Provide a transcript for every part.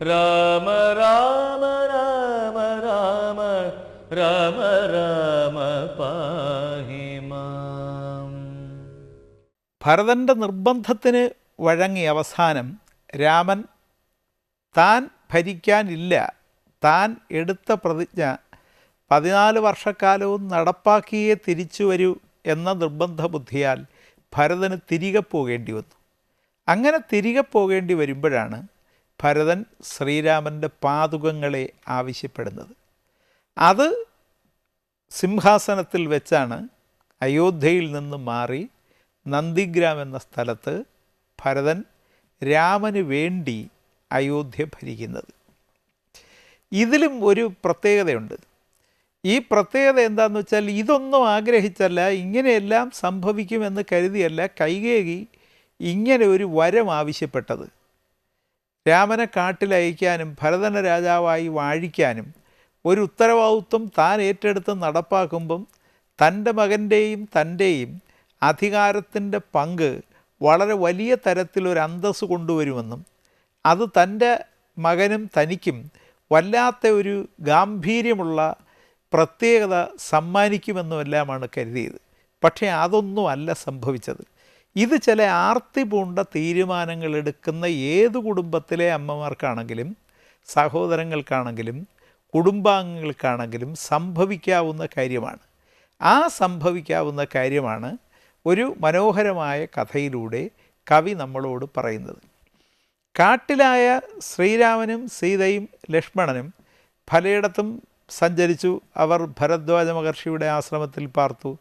രാമ രാമ രാമ രാമ രാമ രാമ പാഹി ഭരതന്റെ നിർബന്ധത്തിന് വഴങ്ങി അവസാനം രാമൻ താൻ ഭരിക്കാനില്ല താൻ എടുത്ത പ്രതിജ്ഞ പതിനാല് വർഷക്കാലവും നടപ്പാക്കിയേ തിരിച്ചു വരൂ എന്ന നിർബന്ധ ബുദ്ധിയാൽ ഭരതന് തിരികെ പോകേണ്ടി വന്നു. അങ്ങനെ തിരികെ പോകേണ്ടി വരുമ്പോഴാണ് ഭരതൻ ശ്രീരാമന്റെ പാതുകങ്ങളെ ആവശ്യപ്പെടുന്നത്. അത് സിംഹാസനത്തിൽ വെച്ചാണ് അയോധ്യയിൽ നിന്ന് മാറി നന്ദിഗ്രാം എന്ന സ്ഥലത്ത് ഭരതൻ രാമന് വേണ്ടി അയോധ്യ ഭരിക്കുന്നത്. ഇതിലും ഒരു പ്രത്യേകതയുണ്ട്. ഈ പ്രത്യേകത എന്താണെന്ന് വെച്ചാൽ ഇതൊന്നും ആഗ്രഹിച്ചല്ല ഇങ്ങനെയെല്ലാം സംഭവിക്കുമെന്ന് കരുതിയല്ല കൈകേകി ഇങ്ങനെ ഒരു വരം ആവശ്യപ്പെട്ടത്. രാമനെ കാട്ടിലയക്കാനും ഭരതന രാജാവായി വാഴിക്കാനും ഒരു ഉത്തരവാദിത്വം താൻ ഏറ്റെടുത്ത് നടപ്പാക്കുമ്പം തന്റെ മകന്റെയും തന്റെയും അധികാരത്തിന്റെ പങ്ക് വളരെ വലിയ തരത്തിലൊരു അന്തസ്സ് കൊണ്ടുവരുമെന്നും അത് തന്റെ മകനും തനിക്കും വല്ലാത്ത ഒരു ഗാംഭീര്യമുള്ള പ്രത്യേകത സമ്മാനിക്കുമെന്നുമെല്ലാമാണ് കരുതിയത്. പക്ഷേ അതൊന്നും അല്ല സംഭവിച്ചത്. ഇത് ചില ആർത്തി പൂണ്ട തീരുമാനങ്ങൾ എടുക്കുന്ന ഏത് കുടുംബത്തിലെ അമ്മമാർക്കാണെങ്കിലും സഹോദരങ്ങൾക്കാണെങ്കിലും കുടുംബാംഗങ്ങൾക്കാണെങ്കിലും സംഭവിക്കാവുന്ന കാര്യമാണ്. ആ സംഭവിക്കാവുന്ന കാര്യമാണ് ഒരു മനോഹരമായ കഥയിലൂടെ കവി നമ്മളോട് പറയുന്നത്. കാട്ടിലായ ശ്രീരാമനും സീതയും ലക്ഷ്മണനും പലയിടത്തും സഞ്ചരിച്ചു. അവർ ഭരദ്വാജ മഹർഷിയുടെ ആശ്രമത്തിൽ പാർത്തു.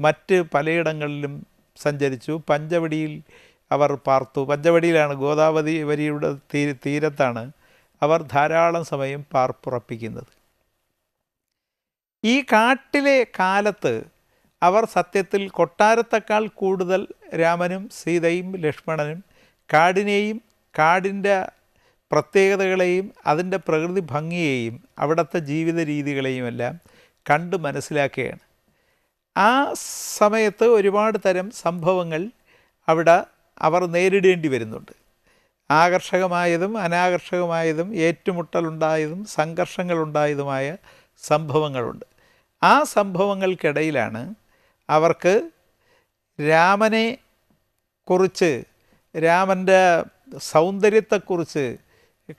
മറ്റ് പലയിടങ്ങളിലും സഞ്ചരിച്ചു. പഞ്ചവടിയിൽ അവർ പാർത്തു. പഞ്ചവടിയിലാണ് ഗോദാവതി വരിയുടെ തീര തീരത്താണ് അവർ ധാരാളം സമയം പാർപ്പുറപ്പിക്കുന്നത്. ഈ കാട്ടിലെ കാലത്ത് അവർ സത്യത്തിൽ കൊട്ടാരത്തെക്കാൾ കൂടുതൽ രാമനും സീതയും ലക്ഷ്മണനും കാടിനെയും കാടിന്റെ പ്രത്യേകതകളെയും അതിന്റെ പ്രകൃതി ഭംഗിയെയും അവിടുത്തെ ജീവിത രീതികളെയുമെല്ലാം കണ്ട് മനസ്സിലാക്കുകയാണ് ആ സമയത്ത് ഒരുപാട് തരം സംഭവങ്ങൾ അവിടെ അവർ നേരിടേണ്ടി വരുന്നുണ്ട്. ആകർഷകമായതും അനാകർഷകമായതും ഏറ്റുമുട്ടലുണ്ടായതും സംഘർഷങ്ങളുണ്ടായതുമായ സംഭവങ്ങളുണ്ട്. ആ സംഭവങ്ങൾക്കിടയിലാണ് അവർക്ക് രാമനെ കുറിച്ച് രാമന്റെ സൗന്ദര്യത്തെക്കുറിച്ച്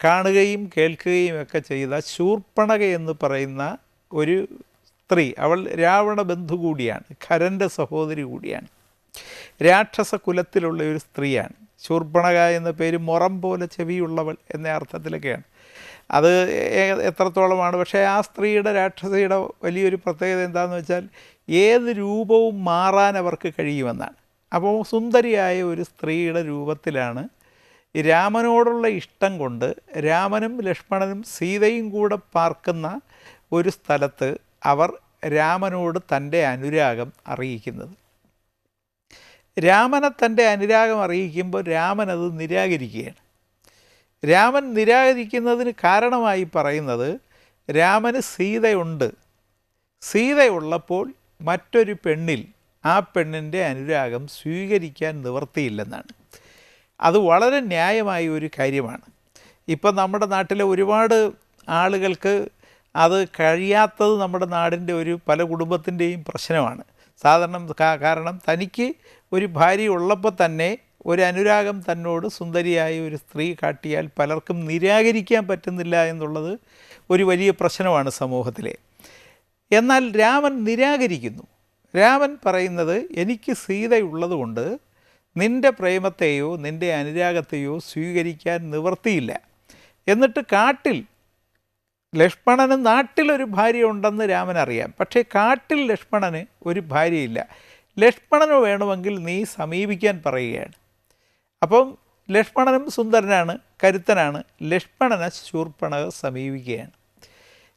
കാണുകയും കേൾക്കുകയും ഒക്കെ ചെയ്ത ശൂർപ്പണക എന്ന് പറയുന്ന ഒരു സ്ത്രീ അവൾ രാവണ ബന്ധു കൂടിയാണ് ഖരന്റെ സഹോദരി കൂടിയാണ്. രാക്ഷസ കുലത്തിലുള്ള ഒരു സ്ത്രീയാണ്. ശൂർപ്പണക എന്ന പേര് മുറം പോലെ ചെവിയുള്ളവൾ എന്ന അർത്ഥത്തിലൊക്കെയാണ്. അത് എത്രത്തോളമാണ്? പക്ഷേ ആ സ്ത്രീയുടെ രാക്ഷസിയുടെ വലിയൊരു പ്രത്യേകത എന്താണെന്ന് വെച്ചാൽ ഏത് രൂപവും മാറാൻ അവർക്ക് കഴിയുമെന്നാണ്. അപ്പോൾ സുന്ദരിയായ ഒരു സ്ത്രീയുടെ രൂപത്തിലാണ് രാമനോടുള്ള ഇഷ്ടം കൊണ്ട് രാമനും ലക്ഷ്മണനും സീതയും കൂടെ പാർക്കുന്ന ഒരു സ്ഥലത്ത് അവർ രാമനോട് തന്റെ അനുരാഗം അറിയിക്കുന്നത്. രാമനെ തന്റെ അനുരാഗം അറിയിക്കുമ്പോൾ രാമൻ അത് നിരാകരിക്കുകയാണ്. രാമൻ നിരാകരിക്കുന്നതിന് കാരണമായി പറയുന്നത് രാമന് സീതയുണ്ട്. സീതയുള്ളപ്പോൾ മറ്റൊരു പെണ്ണിൽ ആ പെണ്ണിന്റെ അനുരാഗം സ്വീകരിക്കാൻ നിവർത്തിയില്ലെന്നാണ് അത് വളരെ ന്യായമായ ഒരു കാര്യമാണ്. ഇപ്പം നമ്മുടെ നാട്ടിലെ ഒരുപാട് ആളുകൾക്ക് അത് കഴിയാത്തത് നമ്മുടെ നാടിന്റെ ഒരു പല കുടുംബത്തിന്റെയും പ്രശ്നമാണ്. സാധാരണ കാരണം തനിക്ക് ഒരു ഭാര്യ ഉള്ളപ്പോൾ തന്നെ ഒരു അനുരാഗം തന്നോട് സുന്ദരിയായ ഒരു സ്ത്രീ കാട്ടിയാൽ പലർക്കും നിരാകരിക്കാൻ പറ്റുന്നില്ല എന്നുള്ളത് ഒരു വലിയ പ്രശ്നമാണ് സമൂഹത്തിലെ. എന്നാൽ രാമൻ നിരാകരിക്കുന്നു. രാമൻ പറയുന്നത് എനിക്ക് സീതയുള്ളതുകൊണ്ട് നിന്റെ പ്രേമത്തെയോ നിന്റെ അനുരാഗത്തെയോ സ്വീകരിക്കാൻ നിവർത്തിയില്ല. എന്നിട്ട് കാട്ടിൽ ലക്ഷ്മണന് നാട്ടിലൊരു ഭാര്യ ഉണ്ടെന്ന് രാമൻ അറിയാം പക്ഷേ കാട്ടിൽ ലക്ഷ്മണന് ഒരു ഭാര്യയില്ല. ലക്ഷ്മണന് വേണമെങ്കിൽ നീ സമീപിക്കാൻ പറയുകയാണ്. അപ്പം ലക്ഷ്മണനും സുന്ദരനാണ് കരുത്തനാണ്. ലക്ഷ്മണനെ ശൂർപ്പണക സമീപിക്കുകയാണ്.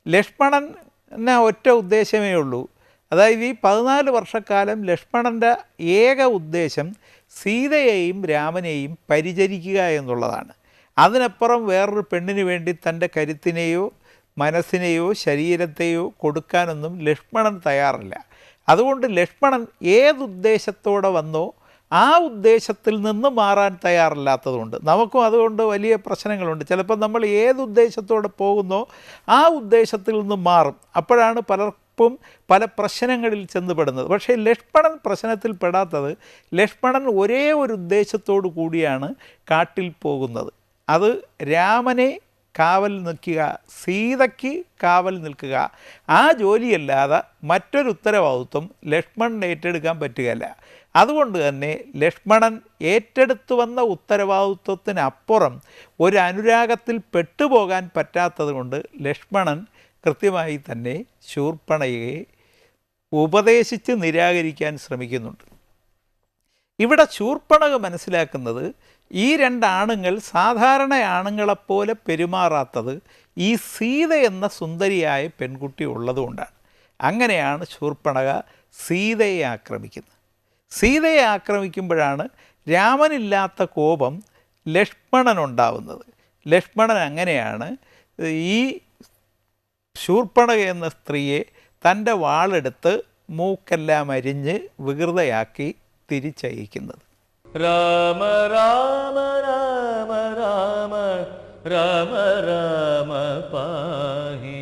ലക്ഷ്മണന് ഒറ്റ ഉദ്ദേശമേ ഉള്ളൂ. അതായത് ഈ പതിനാല് വർഷക്കാലം ലക്ഷ്മണന്റെ ഏക ഉദ്ദേശം സീതയെയും രാമനെയും പരിചരിക്കുക എന്നുള്ളതാണ്. അതിനപ്പുറം വേറൊരു പെണ്ണിന് വേണ്ടി തന്റെ കരുത്തിനെയോ മനസ്സിനെയോ ശരീരത്തെയോ കൊടുക്കാനൊന്നും ലക്ഷ്മണൻ തയ്യാറല്ല. അതുകൊണ്ട് ലക്ഷ്മണൻ ഏതുദ്ദേശത്തോടെ വന്നോ ആ ഉദ്ദേശത്തിൽ നിന്ന് മാറാൻ തയ്യാറല്ലാത്തതുകൊണ്ട് നമുക്കും അതുകൊണ്ട് വലിയ പ്രശ്നങ്ങളുണ്ട്. ചിലപ്പോൾ നമ്മൾ ഏത് ഉദ്ദേശത്തോടെ പോകുന്നോ ആ ഉദ്ദേശത്തിൽ നിന്ന് മാറും. അപ്പോഴാണ് പലർക്കും പല പ്രശ്നങ്ങളിൽ ചെന്നുപെടുന്നത്. പക്ഷേ ലക്ഷ്മണൻ പ്രശ്നത്തിൽ പെടാത്തത് ലക്ഷ്മണൻ ഒരേ ഒരു ഉദ്ദേശത്തോടു കൂടിയാണ് കാട്ടിൽ പോകുന്നത്. അത് രാമനെ കാവൽ നിൽക്കുക സീതയ്ക്ക് കാവൽ നിൽക്കുക. ആ ജോലിയല്ലാതെ മറ്റൊരു ഉത്തരവാദിത്വം ലക്ഷ്മണൻ ഏറ്റെടുക്കാൻ പറ്റുകയില്ല. അതുകൊണ്ട് തന്നെ ലക്ഷ്മണൻ ഏറ്റെടുത്തു വന്ന ഉത്തരവാദിത്വത്തിനപ്പുറം ഒരു അനുരാഗത്തിൽ പെട്ടുപോകാൻ പറ്റാത്തതുകൊണ്ട് ലക്ഷ്മണൻ കൃത്യമായി തന്നെ ശൂർപ്പണയെ ഉപദേശിച്ച് നിരാകരിക്കാൻ ശ്രമിക്കുന്നുണ്ട്. ഇവിടെ ശൂർപ്പണക മനസ്സിലാക്കുന്നത് ഈ രണ്ടാണുങ്ങൾ സാധാരണ ആണുങ്ങളെപ്പോലെ പെരുമാറാത്തത് ഈ സീത എന്ന സുന്ദരിയായ പെൺകുട്ടി ഉള്ളതുകൊണ്ടാണ്. അങ്ങനെയാണ് ശൂർപ്പണക സീതയെ ആക്രമിക്കുന്നത്. സീതയെ ആക്രമിക്കുമ്പോഴാണ് രാമനില്ലാത്ത കോപം ലക്ഷ്മണനുണ്ടാവുന്നത്. ലക്ഷ്മണൻ അങ്ങനെയാണ് ഈ ശൂർപ്പണക എന്ന സ്ത്രീയെ തന്റെ വാളെടുത്ത് മൂക്കെല്ലാം അരിഞ്ഞ് വികൃതയാക്കി തിരിച്ചയക്കുന്നത്. രാമ രാമ രാമ രാമ രാമ രാമ പാഹി.